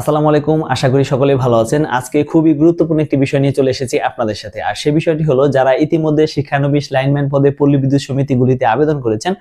আসসালামু আলাইকুম, আশা করি সকলে ভালো আছেন। আজকে খুবই গুরুত্বপূর্ণ একটি বিষয় নিয়ে চলে এসেছি আপনাদের সাথে। আর সেই বিষয়টি হলো, যারা ইতিমধ্যে শিক্ষানবিশ লাইনম্যান পদে পল্লী বিদ্যুৎ সমিতিগুলিতে আবেদন করেছেন,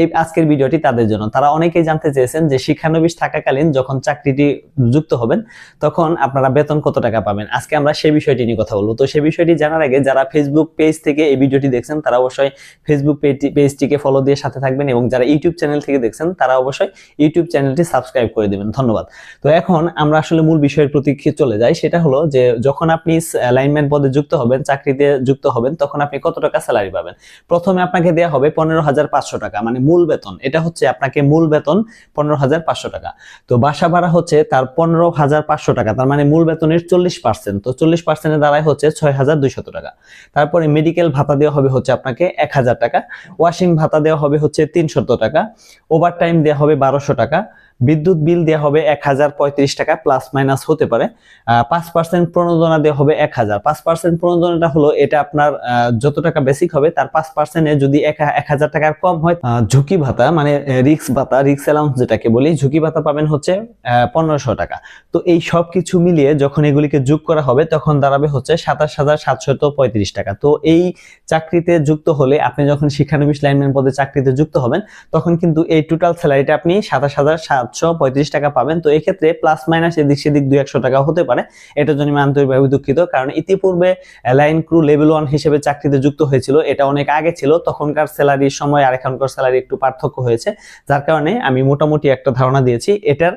এই আজকের ভিডিওটি তাদের জন্য। তারা অনেকেই জানতে চেয়েছেন যে শিক্ষানবিশ থাকাকালীন যখন চাকরিটি যুক্ত হবেন, তখন আপনারা বেতন কত টাকা পাবেন। আজকে আমরা সেই বিষয়টি নিয়ে কথা বলব। তো সেই বিষয়টি জানার আগে, যারা ফেসবুক পেজ থেকে এই ভিডিওটি দেখছেন, তারা অবশ্যই ফেসবুক পেজটিকে ফলো দিয়ে সাথে থাকবেন এবং যারা ইউটিউব চ্যানেল থেকে দেখছেন, তারা অবশ্যই ইউটিউব চ্যানেলটি সাবস্ক্রাইব করে দেবেন। ধন্যবাদ। তো এখন আমরা আসলে মূল বিষয়ের প্রতি চলে যাই সেটা হলো যে যখন আপনি লাইনম্যান পদে যুক্ত হবেন, চাকরিতে যুক্ত হবেন, তখন আপনি কত টাকা স্যালারি পাবেন? প্রথমে আপনাকে দেওয়া হবে পনেরো হাজার পাঁচশো টাকা মানে মূল বেতন। এটা হচ্ছে আপনাকে মূল বেতন পনেরো হাজার পাঁচশো টাকা। তো বাসা ভাড়া হচ্ছে তার পনেরো হাজার পাঁচশো টাকা, তার মানে মূল বেতনের চল্লিশ পার্সেন্ট তো চল্লিশ পার্সেন্টের দ্বারাই হচ্ছে ছয় হাজার দুইশত টাকা। তারপরে মেডিকেল ভাতা দেওয়া হবে হচ্ছে আপনাকে এক হাজার টাকা। ওয়াশিং ভাতা দেওয়া হবে হচ্ছে তিনশত টাকা। ওভার টাইম দেওয়া হবে বারোশো টাকা। বিদ্যুৎ বিল দেওয়া হবে এক হাজার পঁয়ত্রিশ টাকা, প্লাস মাইনাস হতে পারে। পাঁচ পার্সেন্ট প্রণোদনা দেওয়া হবে এক হাজার। পাঁচ পার্সেন্ট প্রণোদনাটা হলো, এটা আপনার যত টাকা বেসিক হবে, তার পাঁচ পার্সেন্টে যদি এক হাজার টাকার কম হয় ঝুঁকি ভাতা মানে রিক্স ভাতা রিক্স অ্যালাউন্স যেটাকে বলি, ঝুঁকি ভাতা পাবেন হচ্ছে পনেরোশো টাকা। তো এই সব কিছু মিলিয়ে যখন এগুলিকে যোগ করা হবে, তখন দাঁড়াবে হচ্ছে সাতাশ হাজার সাতশত পঁয়ত্রিশ টাকা। তো এই চাকরিতে যুক্ত হলে, আপনি যখন শিক্ষানবিশ লাইনম্যান পদে চাকরিতে যুক্ত হবেন, তখন কিন্তু এই টোটাল স্যালারিটা আপনি সাতাশ হাজার পঁয়ত্রিশ টাকা পাবেন। তো এক্ষেত্রে প্লাস মাইনাস এদিক সেদিক দুই একশো টাকা হতে পারে। এটার জন্য আমি আন্তরিকভাবে দুঃখিত। কারণ ইতিপূর্বে ক্রু লেভেল ওয়ান হিসেবে চাকরিতে যুক্ত হয়েছিল। এটা অনেক আগে ছিল। তখনকার স্যালারির সময় আর এখনকার স্যালারি একটু পার্থক্য হয়েছে। যার কারণে আমি মোটামুটি একটা ধারণা দিয়েছি, এটার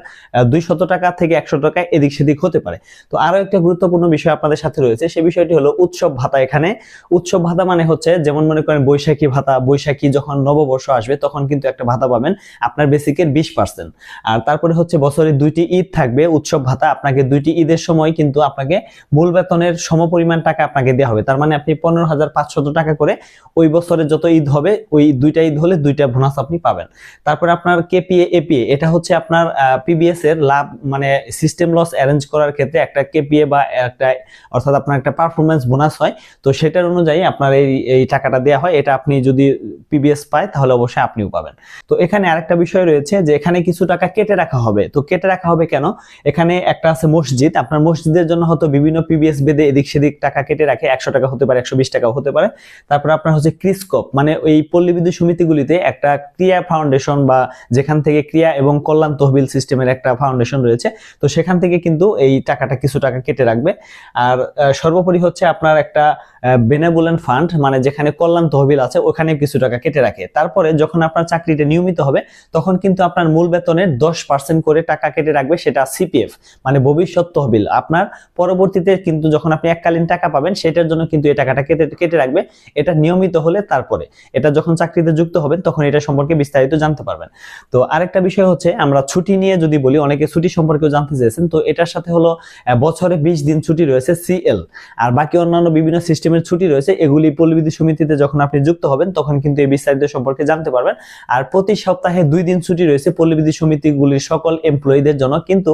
দুই শত টাকা থেকে একশো টাকা এদিক সেদিক হতে পারে। তো আরও একটা গুরুত্বপূর্ণ বিষয় আপনাদের সাথে রয়েছে। সেই বিষয়টি হলো উৎসব ভাতা এখানে। উৎসব ভাতা মানে হচ্ছে, যেমন মনে করেন বৈশাখী ভাতা, বৈশাখী যখন নববর্ষ আসবে, তখন কিন্তু একটা ভাতা পাবেন। আপনার বেসিকের বিশ পার্সেন্ট আর তারপরে হচ্ছে বছরে দুইটি ঈদ থাকবে, উৎসব ভাতা আপনাকে দুইটি ঈদের সময় কিন্তু আপনাকে মূল বেতনের সমপরিমাণ টাকা আপনাকে দেওয়া হবে। তার মানে আপনি পনেরো হাজার পাঁচশত টাকা করে ওই বছরে যত ঈদ হবে, ওই দুইটা ঈদ হলে দুইটা বোনাস আপনি পাবেন। তারপরে আপনার কেপিএ এপিএ এটা হচ্ছে আপনার পিবিএস এর লাভ মানে সিস্টেম লস অ্যারেঞ্জ করার ক্ষেত্রে একটা কেপিএ বা একটা, অর্থাৎ আপনার একটা পারফরমেন্স বোনাস হয়। তো সেটার অনুযায়ী আপনার এই এই টাকাটা দেওয়া হয়। এটা আপনি যদি পিবিএস পায়, তাহলে অবশ্যই আপনিও পাবেন। তো এখানে আরেকটা বিষয় রয়েছে যে এখানে কিছু টাকা কেটে রাখা হবে। তো কেটে রাখা হবে কেন? এখানে একটা আছে মসজিদ। আপনার মসজিদের জন্য হয়তো বিভিন্ন পিবিএস বেদে এদিক সেদিক টাকা কেটে রাখে। একশো টাকা হতে পারে, একশো বিশ টাকা হতে পারে। তারপর আপনার হচ্ছে ক্রিসকপ। মানে ওই পল্লী বিদ্যুৎ সমিতিগুলিতে একটা ক্রিয়া ফাউন্ডেশন বা যেখান থেকে ক্রিয়া এবং কল্যাণ তহবিল সিস্টেমের একটা ফাউন্ডেশন রয়েছে। তো সেখান থেকে কিন্তু এই টাকাটা কিছু টাকা কেটে রাখবে। আর সর্বোপরি হচ্ছে আপনার একটা বেনেবুলেন্ট ফান্ড মানে যেখানে কল্যাণ তহবিল আছে, ওখানে কিছু টাকা কেটে রাখে। তারপরে যখন আপনার চাকরিটা নিয়মিত হবে, তখন কিন্তু আপনার মূল বেতনের দশ পার্সেন্ট করে টাকা কেটে রাখবে সেটা সিপিএফ মানে ভবিষ্যৎ তহবিল। আপনার পরবর্তীতে কিন্তু যখন আপনি এককালীন টাকা পাবেন, সেটার জন্য কিন্তু এই টাকাটা কেটে কেটে রাখবে। এটা নিয়মিত হলে তারপরে, এটা যখন চাকরিতে যুক্ত হবেন, তখন এটা সম্পর্কে বিস্তারিত জানতে পারবেন। তো আরেকটা বিষয় হচ্ছে, আমরা ছুটি নিয়ে যদি বলি, অনেকে ছুটি সম্পর্কেও জানতে চেয়েছেন, তো এটার সাথে হলো বছরে বিশ দিন ছুটি রয়েছে সিএল আর বাকি অন্যান্য বিভিন্ন সিস্টেমের ছুটি রয়েছে, এগুলি পল্লীবিদ্যুৎ সমিতিতে যখন আপনি যুক্ত হবেন, তখন কিন্তু এই বিস্তারিত সম্পর্কে জানতে পারবেন। আর প্রতি সপ্তাহে দুই দিন ছুটি রয়েছে পল্লীবিদ্যুৎ সমিতিগুলির সকল এমপ্লয়ীদের জন্য কিন্তু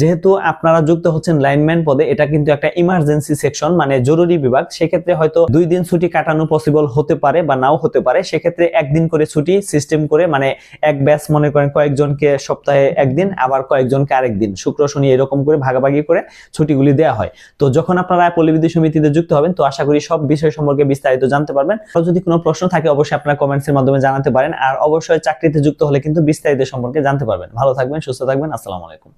যেহেতু আপনারা যুক্ত হচ্ছেন লাইনম্যান পদে, এটা কিন্তু একটা ইমার্জেন্সি সেকশন মানে জরুরি বিভাগ। সেক্ষেত্রে হয়তো দুই দিন ছুটি কাটানো পসিবল হতে পারে বা নাও হতে পারে। সেক্ষেত্রে একদিন করে ছুটি সিস্টেম করে মানে এক ব্যাচ মনে করেন কয়েকজনকে সপ্তাহে একদিন, আবার কয়েকজনকে আরেকদিন শুক্র, শনি এরকম করে ভাগাভাগি করে ছুটিগুলি দেওয়া হয়। তো যখন আপনারা পল্লীবিদ্যুৎ সমিতিতে যুক্ত হবেন, তো আশা করি সব বিষয় সম্পর্কে বিস্তারিত জানতে পারবেন। যদি কোনো প্রশ্ন থাকে, অবশ্যই আপনারা কমেন্টস এর মাধ্যমে জানাতে পারেন। আর অবশ্যই চাকরিতে যুক্ত হলে কিন্তু বিস্তারিত সম্পর্কে জানতে পারবেন। ভালো থাকবেন সুস্থ থাকবেন। আসসালামু আলাইকুম।